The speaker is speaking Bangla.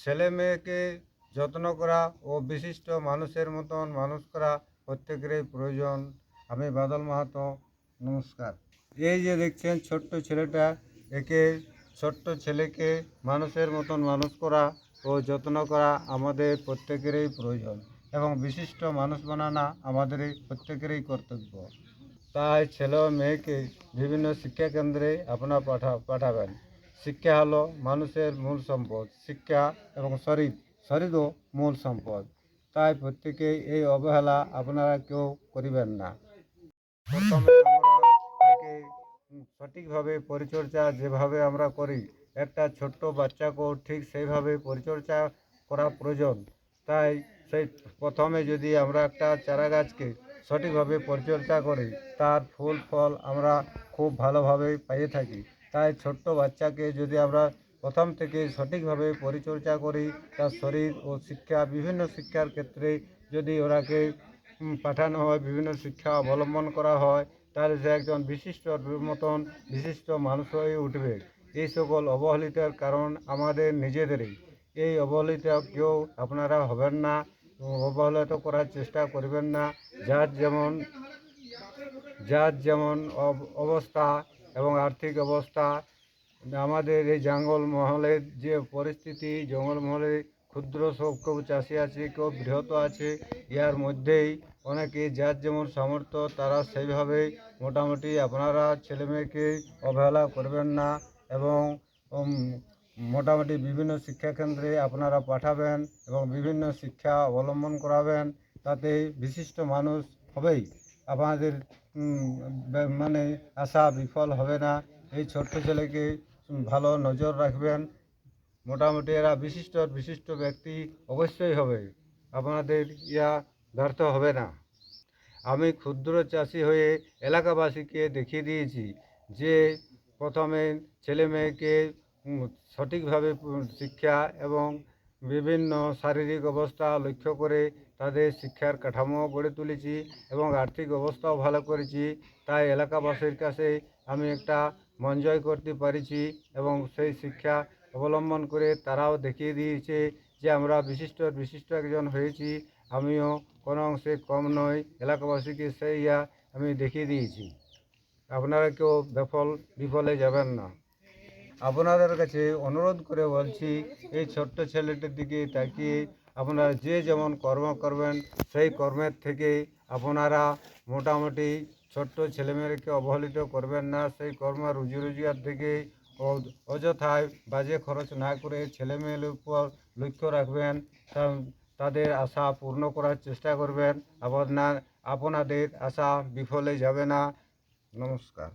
ছেলে মেয়েকে যত্ন করা ও বিশিষ্ট মানুষের মতন মানুষ করা প্রত্যেকেরই প্রয়োজন। আমি বাদল মাহাতো, নমস্কার। এই যে দেখছেন ছোট্ট ছেলেটা, একে ছোট্ট ছেলেকে মানুষের মতন মানুষ করা ও যত্ন করা আমাদের প্রত্যেকেরই প্রয়োজন এবং বিশিষ্ট মানুষ বানানো আমাদেরই প্রত্যেকেরই কর্তব্য। তাই ছেলে মেয়েকে বিভিন্ন শিক্ষা কেন্দ্রে আপনারা পাঠা, পাঠাবেন। শিক্ষা হলো মানুষের মূল সম্পদ, শিক্ষা এবং শরীর। শরীরও মূল সম্পদ। তাই প্রত্যেকেই এই অবহেলা আপনারা কেউ করিবেন না। প্রথমে আমরা সঠিকভাবে পরিচর্যা যেভাবে আমরা করি, একটা ছোট্ট বাচ্চাকেও ঠিক সেইভাবে পরিচর্যা করা প্রয়োজন। তাই সেই প্রথমে যদি আমরা একটা চারা গাছকে সঠিকভাবে পরিচর্যা করি, তার ফুল, ফল আমরা খুব ভালোভাবে পাইয়ে থাকি। তাই ছোট্ট বাচ্চাকে যদি আমরা প্রথম থেকে সঠিকভাবে পরিচর্যা করি, তার শরীর ও শিক্ষা, বিভিন্ন শিক্ষার ক্ষেত্রে যদি ওরাকে পাঠানো হয়, বিভিন্ন শিক্ষা অবলম্বন করা হয়, তাহলে সে একজন বিশিষ্ট মতন বিশিষ্ট মানুষ হয়ে উঠবে। এই সকল অবহেলিতার কারণ আমাদের নিজেদেরই। এই অবহেলিত কেউ আপনারা হবেন না, অবহেলিত করার চেষ্টা করবেন না। যার যেমন যার যেমন অব- অবস্থা এবং আর্থিক অবস্থা, আমাদের এই জঙ্গল মহলের যে পরিস্থিতি, জঙ্গল মহলে ক্ষুদ্র সব কেউ চাষি আছে কেউ বৃহৎ আছে, ইয়ার মধ্যেই অনেকে যার যেমন সামর্থ্য, তারা সেইভাবেই মোটামুটি আপনারা ছেলেমেয়েকে অবহেলা করবেন না এবং মোটামুটি বিভিন্ন শিক্ষাকেন্দ্রে আপনারা পাঠাবেন এবং বিভিন্ন শিক্ষা অবলম্বন করাবেন, তাতে বিশিষ্ট মানুষ হবেই। বে- মানে আশা বিফল হবে না। এই ছোট্ট ছেলেকে ভালো নজর রাখবেন। মোটামুটি এরা বিশিষ্ট বিশিষ্ট ব্যক্তি অবশ্যই হবে। আপনাদের ইয়া ব্যর্থ হবে না। আমি ক্ষুদ্র চাষি হয়ে এলাকাবাসীকে দেখিয়ে দিয়েছি যে প্রথমে ছেলে মেয়েকে সঠিকভাবে শিক্ষা এবং বিভিন্ন শারীরিক অবস্থা লক্ষ্য করে তাদের শিক্ষার কাঠামো গড়ে তুলেছি এবং আর্থিক অবস্থাও ভালো করেছি। তাই এলাকাবাসীর কাছে আমি একটা মন জয় করতে পারিছি এবং সেই শিক্ষা অবলম্বন করে তারাও দেখিয়ে দিয়েছে যে আমরা বিশিষ্ট বিশিষ্ট একজন হয়েছি। আমিও কোনো অংশে কম নই, এলাকাবাসীকে সেই আমি দেখিয়ে দিয়েছি। আপনারা কেউ বেফল বিফলে যাবেন না। আপনাদের কাছে অনুরোধ করে বলছি, এই ছোট্ট ছেলেটির দিকে তাকিয়ে আপনারা যে যেমন কর্ম করবেন, সেই কর্মের থেকে আপনারা মোটামুটি ছোট্ট ছেলেমেয়েকে অবহেলিত করবেন না। সেই কর্ম রুজি রোজগার থেকে অযথায় বাজে খরচ না করে ছেলেমেয়ের উপর লক্ষ্য রাখবেন। তাদের আশা পূর্ণ করার চেষ্টা করবেন। আপনার আপনাদের আশা বিফলে যাবে না। নমস্কার।